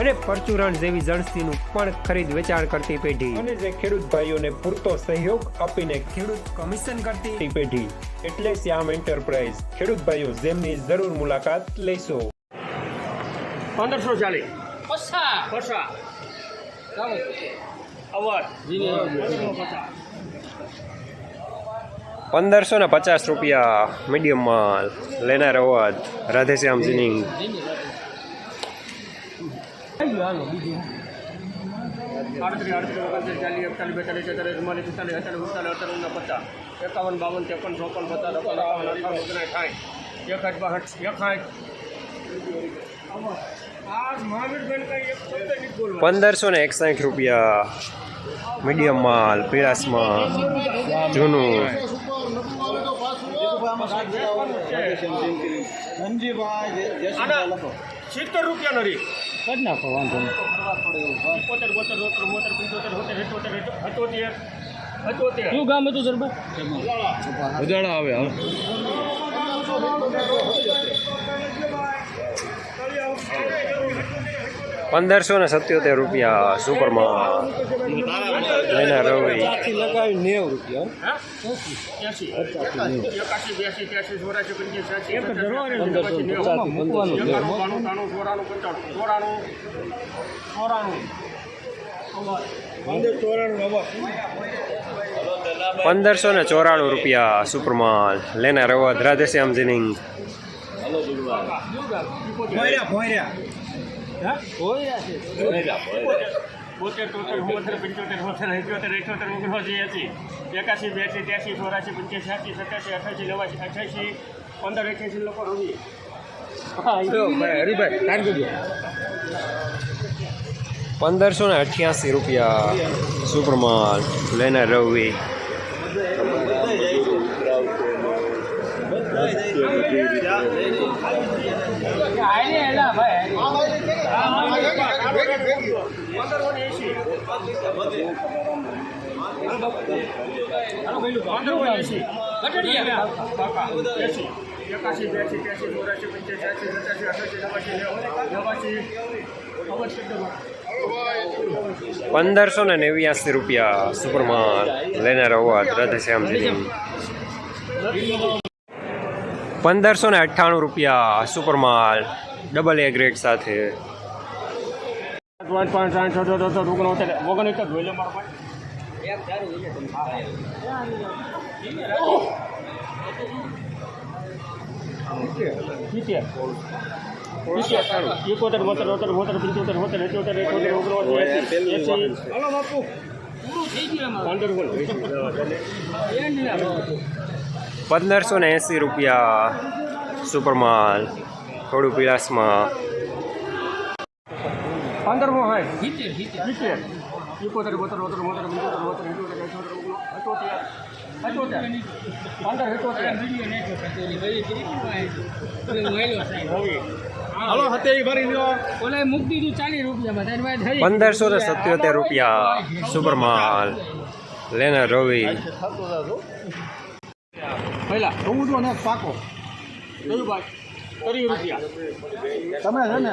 અને પરચુરણ જેવી જણસીનું પણ ખરીદ વેચાણ કરતી પેઢી. અને જે ખેડૂત ભાઈઓને પૂરતો સહયોગ આપીને ખેડૂત કમિશન કરતી પેઢી. એટલે શ્યામ એન્ટરપ્રાઇઝ. ખેડૂત ભાઈઓ જેમની જરૂર મુલાકાત લેશો. પંદરસો ચાલીસ. પસા. પસા. અવર. પંદરસો ને પચાસ રૂપિયા મીડિયમ માલ. લેનાર અવાજ. રાધેશ્યામ જીનિંગ હાલો બીજું આડત્રીસ આડત્રીસ ઓગણત્રીસ ચાલીસ એકતાલીસ બેતાલીસ તેતાલીસ ચુમ્માલીસ પિસ્તાલીસ અડતાલીસ ઉડતાલીસ અડતાલીસ પચાસ એકાવન બાવન ત્રેપન ચોપન પચાસ અઠાવન અઠાવન અઠાવન ઓગણાઠ સાઠ એકઠ બાસઠ એકસાઠ આ મહાવીરભાઈ કઈ એક શબ્દ નહીં બોલવાનો. પંદરસો ને એકસાઠ રૂપિયા મીડિયમ માલ પીળાસમાં જૂનું સિત્તેર રૂપિયાનો રી કરી નાખો વાંધો નહીં. શું ગામ હતું સરબા ઉજાડા આવે હવે પંદરસો ને સત્યોતેર રૂપિયા સુપરમાં રવિ. લગાવી નેવું રૂપિયા પંદરસો ત્રાણું, ચોરાણું, રૂપિયા ચોરાણું, ચોરાણું. પંદરસો ને ચોરાણું રૂપિયા ભોયરા ભોયરા છે. બોતેર તોતેર બોતેર પંચોતેર બોતેર અઠ્યોતેર અઠ્યોતેર ઓગણસી એસી એકાસી બ્યાસી ત્યાસી ચોરાસી પંચ્યાસી સત્યાસી અઠ્યાસી નવાસી અઠ્યાસી પંદર અઠ્યાસી લોકો રવી પંદરસો ને અઠ્યાસી રૂપિયા સુપરમાલ લઈને રવિ. પંદર પંદરસો ને નેવ્યાસી રૂપિયા સુપરમાન લેનાર અવાજ રાધેશ્યામ પંદરસો ને અઠ્ઠાણું રૂપિયા સુપરમાલ ડબલ એ ગ્રેડ સાથે પાંચ પાંચ સાઠ છ છ છ ઓગણોતેર ઓગણસિત્તેર જોઈ લે મારો ભાઈ સિત્તેર સિત્તેર એકોતેર બોતેર બોતેર બોતેર પંચોતેર બોતેર અઠ્યોતેર એકોતેર ઓગણસિત્તેર એસી એસી હલો બાપુ પંદર બોલ પંદરસો ને એંસી રૂપિયા સુપરમાલ થોડું પીળાસમાં પંદરમો હાય. સિત્તેર સિત્તેર એકોતેર બોતેર બોતેર બોતેર પંચોતેર બોતેર અઠ્યોતેર અઠ્યોતેર અઠ્યોતેર અઠ્યોતેર પંદર અઠ્યોતેર રવિ હલો હત્યાવી ભરી લ્યો. ઓલા મૂકી દીધું ચાલીસ રૂપિયામાં તારી વાત થઈ પંદરસો ને સત્યોતેર રૂપિયા. સુપરમાલ લેનાર રવિ. પહેલા ચૌદ અને પાકો. કયું ભાઈ? રૂપિયા. તમે છે ને?